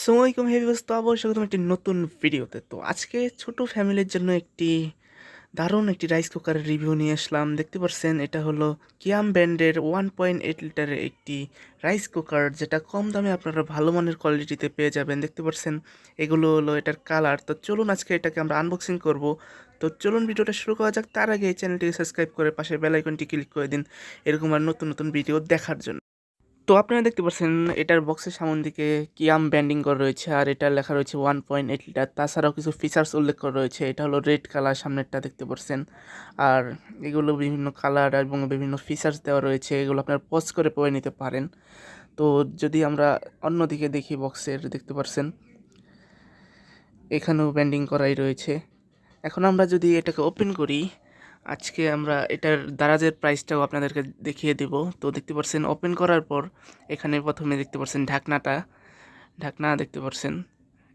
আসসালামাইকুম হেভিবাস তো আবার স্বাগতম একটি নতুন ভিডিওতে। তো আজকে ছোট ফ্যামিলির জন্য একটি দারুণ একটি রাইস কুকারের রিভিউ নিয়ে আসলাম। দেখতে পাচ্ছেন এটা হলো কিয়াম ব্র্যান্ডের ওয়ান পয়েন্ট এইট লিটারের একটি রাইস কুকার যেটা কম দামে আপনারা ভালো মানের কোয়ালিটিতে পেয়ে যাবেন। দেখতে পাচ্ছেন এগুলো হলো এটার কালার তো চলুন আজকে এটাকে আমরা আনবক্সিং করব। তো চলুন ভিডিওটা শুরু করা যাক। তার আগে এই চ্যানেলটিকে সাবস্ক্রাইব করে পাশে বেল আইকনটি ক্লিক করে দিন। এরকম আর নতুন নতুন ভিডিও দেখার জন্য। তো আপনারা দেখতে পাচ্ছেন এটার বক্সের সামন দিকে কিয়াম ব্যান্ডিং করা রয়েছে, আর এটা লেখা রয়েছে ওয়ান পয়েন্ট এইট লিটার তাছাড়াও কিছু ফিচার্স উল্লেখ করা রয়েছে, এটা হলো রেড কালার সামনেরটা দেখতে পাচ্ছেন। আর এগুলো বিভিন্ন কালার এবং বিভিন্ন ফিচার্স দেওয়া রয়েছে, এগুলো আপনারা পজ করে পড়ে নিতে পারেন। তো যদি আমরা অন্যদিকে দেখি বক্সের দেখতে পাচ্ছেন, এখানেও ব্যান্ডিং করাই রয়েছে। এখন আমরা যদি এটাকে ওপেন করি আজকে আমরা এটার দারাজের প্রাইসটাও আপনাদেরকে দেখিয়ে দেব। তো দেখতে পাচ্ছেন ওপেন করার পর এখানে প্রথমে দেখতে পাচ্ছেন ঢাকনাটা। ঢাকনা দেখতে পাচ্ছেন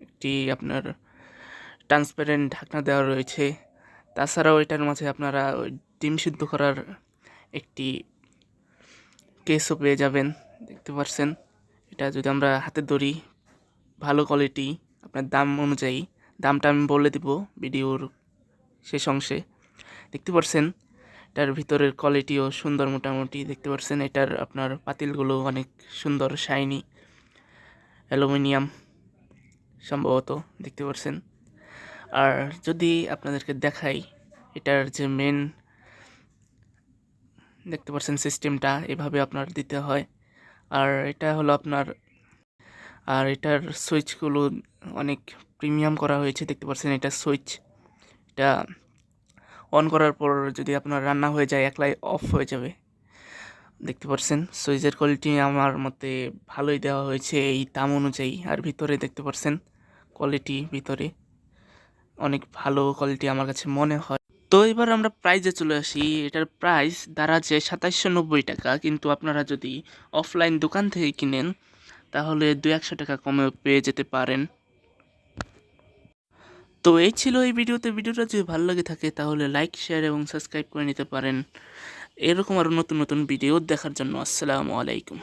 একটি আপনার ট্রান্সপারেন্ট ঢাকনা দেওয়া রয়েছে। তাছাড়াও এটার মাঝে আপনারা ওই ডিম সিদ্ধ করার একটি কেসও পেয়ে যাবেন, দেখতে পাচ্ছেন এটা যদি আমরা হাতে ধরি, ভালো কোয়ালিটি আপনার দাম অনুযায়ী, দামটা আমি বলে দিব ভিডিওর শেষ অংশে। দেখতে পারছেন? এটার ভিতরের কোয়ালিটিও সুন্দর মোটামুটি। দেখতে পারছেন, এটার আপনার পাতিলগুলো অনেক সুন্দর শাইনি অ্যালুমিনিয়াম সম্ভবত, দেখতে পারছেন। আর যদি আপনাদেরকে দেখাই, এটার যে মেন দেখতে পাচ্ছেন সিস্টেমটা এভাবে আপনার দিতে হয়। আর এটা হলো আপনার, আর এটার সুইচগুলো অনেক প্রিমিয়াম করা হয়েছে, দেখতে পাচ্ছেন এটা সুইচ এটা অন করার পর যদি আপনার রান্না হয়ে যায়, একলাই অফ হয়ে যাবে। দেখতে পাচ্ছেন সুইচের কোয়ালিটি আমার মতে ভালোই দেওয়া হয়েছে এই দাম অনুযায়ী। আর ভিতরে দেখতে পাচ্ছেন কোয়ালিটি ভিতরে অনেক ভালো কোয়ালিটি আমার কাছে মনে হয়। তো এবার আমরা প্রাইজে চলে আসি। এটার প্রাইস দাঁড়াচ্ছে সাতাইশশো নব্বই টাকা। কিন্তু আপনারা যদি অফলাইন দোকান থেকে কিনেন, তাহলে দু একশো টাকা কমে পেয়ে যেতে পারেন। তো এই ছিল এই ভিডিওতে। ভিডিওটা যদি ভালো লাগে থাকে, তাহলে লাইক শেয়ার এবং সাবস্ক্রাইব করে নিতে পারেন। এরকম আরও নতুন নতুন ভিডিও দেখার জন্য আসসালামু আলাইকুম।